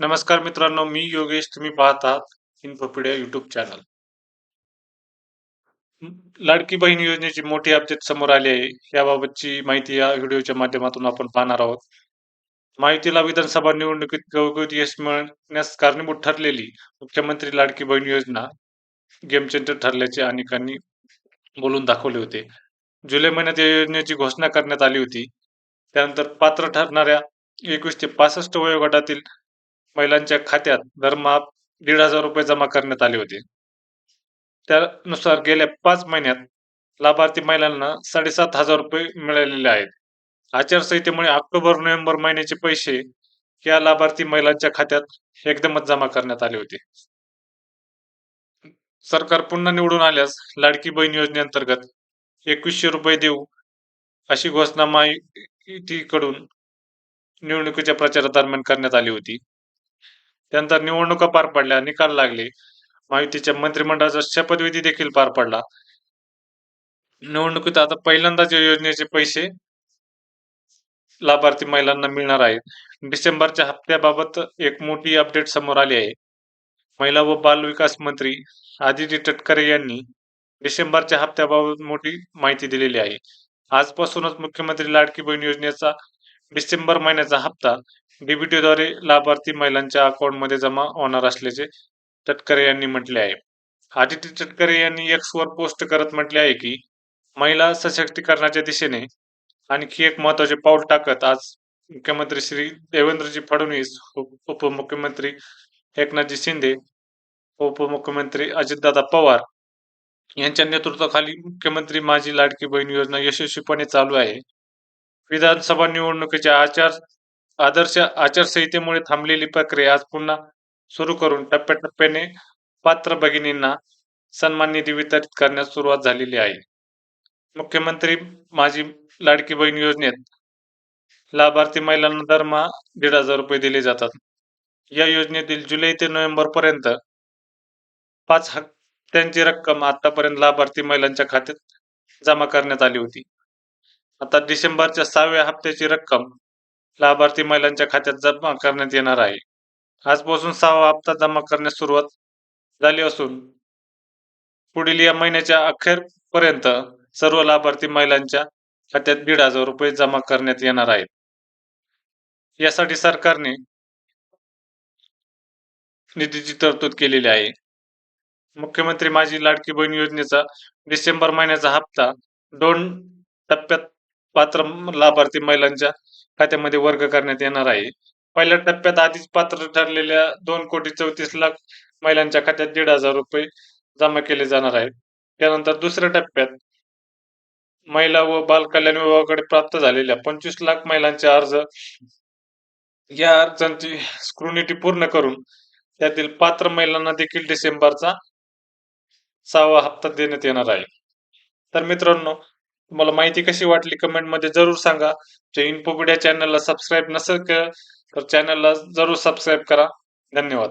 नमस्कार मित्रांनो मी योगेश. तुम्ही पाहत आहात इन्फोपिडिया युट्यूब चॅनल लाडकी बहीण योजनेची मोठी अपडेट समोर आली आहे. याबाबतची माहिती या व्हिडिओच्या माध्यमातून आपण पाहणार आहोत. माहितीला विधानसभा निवडणुकीत गवगवत यश मिळण्यास कारणीभूत ठरलेली मुख्यमंत्री लाडकी बहीण योजना गेम चेंजर ठरल्याचे अनेकांनी बोलून दाखवले होते. जुलै महिन्यात या योजनेची घोषणा करण्यात आली होती. त्यानंतर पात्र ठरणाऱ्या एकवीस ते पासष्ट वयोगटातील महिलांच्या खात्यात दरमहा दीड हजार रुपये जमा करण्यात आले होते. त्यानुसार गेल्या पाच महिन्यात लाभार्थी महिलांना साडेसात हजार रुपये मिळालेले आहेत. आचारसंहितेमुळे ऑक्टोबर नोव्हेंबर महिन्याचे पैसे या लाभार्थी महिलांच्या खात्यात एकदमच जमा करण्यात आले होते. सरकार पुन्हा निवडून आल्यास लाडकी बहीण योजनेअंतर्गत एकवीसशे रुपये देऊ अशी घोषणा माहितीकडून निवडणुकीच्या प्रचारादरम्यान करण्यात आली होती. त्यानंतर निवडणुका पार पडल्या निकाल लागले. माहितीच्या मंत्रिमंडळाचा शपथविधी देखील पार पडला. निवडणुकीत आता पहिल्यांदाच या योजनेचे पैसे लाभार्थी महिलांना मिळणार आहेत. डिसेंबरच्या हप्त्याबाबत एक मोठी अपडेट समोर आली आहे. महिला व बाल विकास मंत्री आदिती तटकरे यांनी डिसेंबरच्या हप्त्याबाबत मोठी माहिती दिलेली आहे. आजपासूनच मुख्यमंत्री लाडकी बहीण योजनेचा डिसेंबर महिन्याचा हप्ता डीबीटीद्वारे लाभार्थी महिलांच्या अकाउंटमध्ये जमा होणार असल्याचे तटकरे यांनी म्हटले आहे. आदित्य तटकरे यांनी एक्स वर पोस्ट करत म्हटले आहे की महिला सशक्तीकरणाच्या दिशेने आणखी एक महत्त्वाचे पाऊल टाकत आज मुख्यमंत्री श्री देवेंद्रजी फडणवीस उपमुख्यमंत्री एकनाथजी शिंदे उपमुख्यमंत्री अजितदादा पवार यांच्या नेतृत्वाखाली मुख्यमंत्री माझी लाडकी बहीण योजना यशस्वीपणे चालू आहे. विधानसभा निवडणुकीच्या आचार आदर्श आचारसंहितेमुळे थांबलेली प्रक्रिया आज पुन्हा सुरू करून टप्प्याटप्प्याने पात्र भगिनींना सन्मान निधी वितरित करण्यास सुरुवात झालेली आहे. मुख्यमंत्री माझी लाडकी बहीण योजनेत लाभार्थी महिलांना दरमहा दीड हजार रुपये दिले जातात. या योजनेतील जुलै ते नोव्हेंबर पर्यंत पाच हप्त्यांची रक्कम आतापर्यंत लाभार्थी महिलांच्या खात्यात जमा करण्यात आली होती. आता डिसेंबरच्या सहाव्या हप्त्याची रक्कम लाभार्थी महिलांच्या खात्यात जमा करण्यात येणार आहे. आजपासून सहावा हप्ता जमा करण्यास सुरुवात झाली असून पुढील या महिन्याच्या अखेरपर्यंत सर्व लाभार्थी महिलांच्या खात्यात दीड हजार रुपये जमा करण्यात येणार आहेत. यासाठी सरकारने निधीची तरतूद केलेली आहे. मुख्यमंत्री माझी लाडकी बहीण योजनेचा डिसेंबर महिन्याचा हप्ता दोन टप्प्यात पात्र लाभार्थी महिलांच्या खात्यामध्ये वर्ग करण्यात येणार आहे. पहिल्या टप्प्यात आधीच पात्र ठरलेल्या दोन कोटी चौतीस लाख महिलांच्या खात्यात दीड हजार रुपये जमा केले जाणार आहेत. त्यानंतर दुसऱ्या टप्प्यात महिला व बाल कल्याण विभागाकडे प्राप्त झालेल्या पंचवीस लाख महिलांचे अर्ज या अर्जांची स्क्रुनिटी पूर्ण करून त्यातील पात्र महिलांना देखील डिसेंबरचा सहावा हप्ता देण्यात येणार आहे. तर मित्रांनो तुम्हाला माहिती कशी वाटली कमेंटमध्ये जरूर सांगा. जे इन्फोपिडिया चॅनलला सबस्क्राईब नसेल तर चॅनलला जरूर सबस्क्राईब करा. धन्यवाद.